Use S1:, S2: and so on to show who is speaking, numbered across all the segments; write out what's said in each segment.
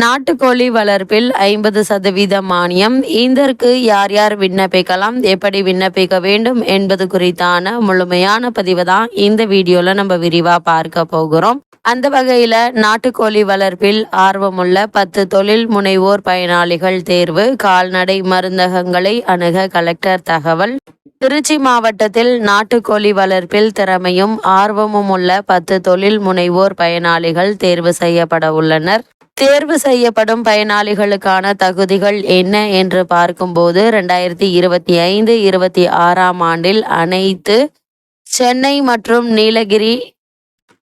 S1: நாட்டுக்கோழி வளர்ப்பில் ஐம்பது சதவீத மானியம். இதற்கு யார் யார் விண்ணப்பிக்கலாம்? எப்படி விண்ணப்பிக்க வேண்டும் என்பது குறித்தான முழுமையான பதிவு தான் இந்த வீடியோல நம்ம விரிவா பார்க்க போகிறோம். அந்த வகையில நாட்டுக்கோழி வளர்ப்பில் ஆர்வமுள்ள பத்து தொழில் முனைவோர் பயனாளிகள் தேர்வு கால்நடை மருந்தகங்களை அணுக கலெக்டர் தகவல். திருச்சி மாவட்டத்தில் நாட்டுக்கோழி வளர்ப்பில் திறமையும் ஆர்வமும் உள்ள பத்து தொழில் முனைவோர் பயனாளிகள் தேர்வு செய்யப்பட உள்ளனர். தேர்வு செய்யப்படும் பயனாளிகளுக்கான தகுதிகள் என்ன என்று பார்க்கும்போது ரெண்டாயிரத்தி இருபத்தி ஐந்து இருபத்தி ஆறாம் ஆண்டில் அனைத்து சென்னை மற்றும் நீலகிரி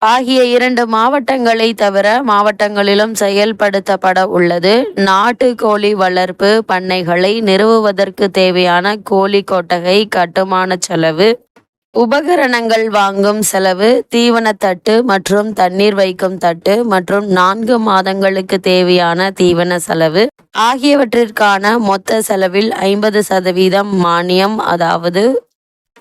S1: ஆகிய இரண்டு மாவட்டங்களை தவிர மாவட்டங்களிலும் செயல்படுத்தப்பட உள்ளது. நாட்டு கோழி வளர்ப்பு பண்ணைகளை நிறுவுவதற்கு தேவையான கோழி கொட்டகை கட்டுமான செலவு உபகரணங்கள் வாங்கும் செலவு தீவனத்தட்டு மற்றும் தண்ணீர் வைக்கும் தட்டு மற்றும் நான்கு மாதங்களுக்கு தேவையான தீவன செலவு. ஆகியவற்றிற்கான மொத்த செலவில் ஐம்பது சதவீதம் மானியம் அதாவது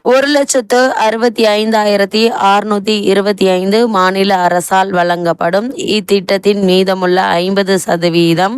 S1: ஒரு லட்சத்து அறுபத்தி ஐந்தாயிரத்தி அறுநூத்தி இருபத்தி ஐந்து மாநில அரசால் வழங்கப்படும். இத்திட்டத்தின் மீதமுள்ள ஐம்பது சதவீதம்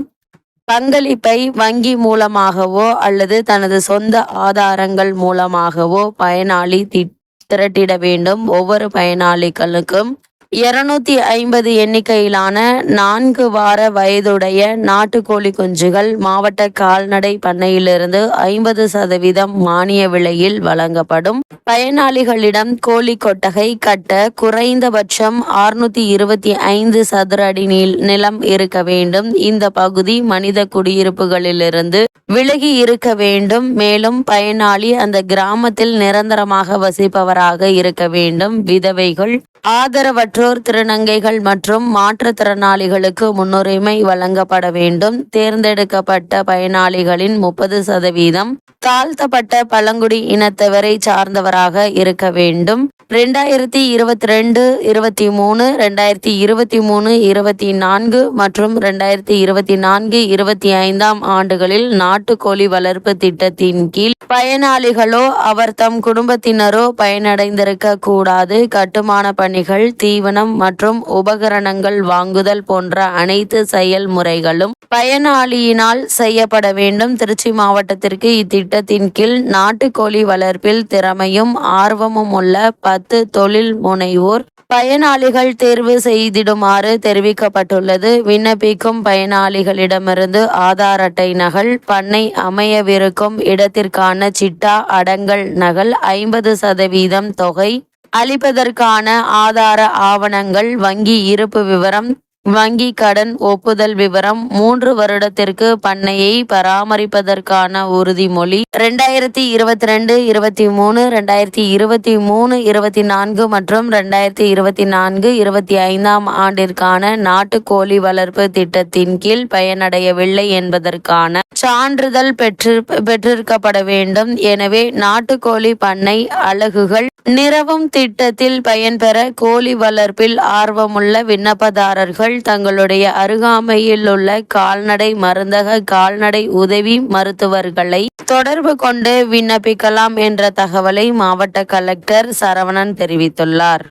S1: பங்களிப்பை வங்கி மூலமாகவோ அல்லது தனது சொந்த ஆதாரங்கள் மூலமாகவோ பயனாளி திட்ட திரட்டிட வேண்டும். ஒவ்வொரு பயனாளிகளுக்கும் இருநூத்தி ஐம்பது எண்ணிக்கையிலான நான்கு வார வயதுடைய நாட்டுக்கோழி குஞ்சுகள் மாவட்ட கால்நடை பண்ணையிலிருந்து ஐம்பது சதவீதம் மானிய விலையில் வழங்கப்படும். பயனாளிகளிடம் கோழி கொட்டகை கட்ட குறைந்தபட்சம் அறுநூத்தி இருபத்தி ஐந்து சதுர அடி நிலம் இருக்க வேண்டும். இந்த பகுதி மனித குடியிருப்புகளிலிருந்து விலகி இருக்க வேண்டும். மேலும் பயனாளி அந்த கிராமத்தில் நிரந்தரமாக வசிப்பவராக இருக்க வேண்டும். விதவைகள் ஆதரவற்றோர் திருநங்கைகள் மற்றும் மாற்றுத்திறனாளிகளுக்கு முன்னுரிமை வழங்கப்பட வேண்டும். தேர்ந்தெடுக்கப்பட்ட பயனாளிகளின் முப்பது சதவீதம் தாழ்த்தப்பட்ட பழங்குடி இனத்தவரை சார்ந்தவராக உள்ளவர்களாக இருக்க வேண்டும். ரெண்டாயிரத்தி இருபத்தி ரெண்டு இருபத்தி மூணு ரெண்டாயிரத்தி இருபத்தி மூணு இருபத்தி நான்கு மற்றும் ரெண்டாயிரத்தி இருபத்தி நான்கு இருபத்தி ஐந்தாம் ஆண்டுகளில் நாட்டுக்கோழி வளர்ப்பு திட்டத்தின் கீழ் பயனாளிகளோ அவர் தம் குடும்பத்தினரோ பயனடைந்திருக்க கூடாது. கட்டுமான பணிகள் தீவனம் மற்றும் உபகரணங்கள் வாங்குதல் போன்ற அனைத்து செயல்முறைகளும் பயனாளியினால் செய்யப்பட வேண்டும். திருச்சி மாவட்டத்திற்கு இத்திட்டத்தின் கீழ் நாட்டுக்கோழி வளர்ப்பில் திறமையும் ஆர்வமும் உள்ள பத்து தொழில் முனைவோர் பயனாளிகள் தேர்வு செய்திடுமாறு தெரிவிக்கப்பட்டுள்ளது. விண்ணப்பிக்கும் பயனாளிகளிடமிருந்து ஆதார் அட்டை நகல் பண்ணை அமையவிருக்கும் இடத்திற்கான சிட்டா அடங்கல் நகல் ஐம்பது சதவீதம் தொகை அளிப்பதற்கான ஆதார ஆவணங்கள் வங்கி இருப்பு விவரம் வங்கி கடன் ஒப்புதல் விவரம் மூன்று வருடத்திற்கு பண்ணையை பராமரிப்பதற்கான உறுதிமொழி. ரெண்டாயிரத்தி இருபத்தி ரெண்டு இருபத்தி மூணு ரெண்டாயிரத்தி இருபத்தி மூணு இருபத்தி நான்கு மற்றும் ரெண்டாயிரத்தி இருபத்தி நான்கு இருபத்தி ஐந்தாம் ஆண்டிற்கான நாட்டுக்கோழி வளர்ப்பு திட்டத்தின் கீழ் பயனடையவில்லை என்பதற்கான சான்றிதழ் பெற்று பெற்றிருக்கப்பட வேண்டும். எனவே நாட்டுக்கோழி பண்ணை அலகுகள் நிறவும் திட்டத்தில் பயன்பெற கோழி வளர்ப்பில் ஆர்வமுள்ள விண்ணப்பதாரர்கள் தங்களுடைய அருகாமையில் உள்ள கால்நடை மருந்தக கால்நடை உதவி மருத்துவர்களை தொடர்பு கொண்டு விண்ணப்பிக்கலாம் என்ற தகவலை மாவட்ட கலெக்டர் சரவணன் தெரிவித்துள்ளார்.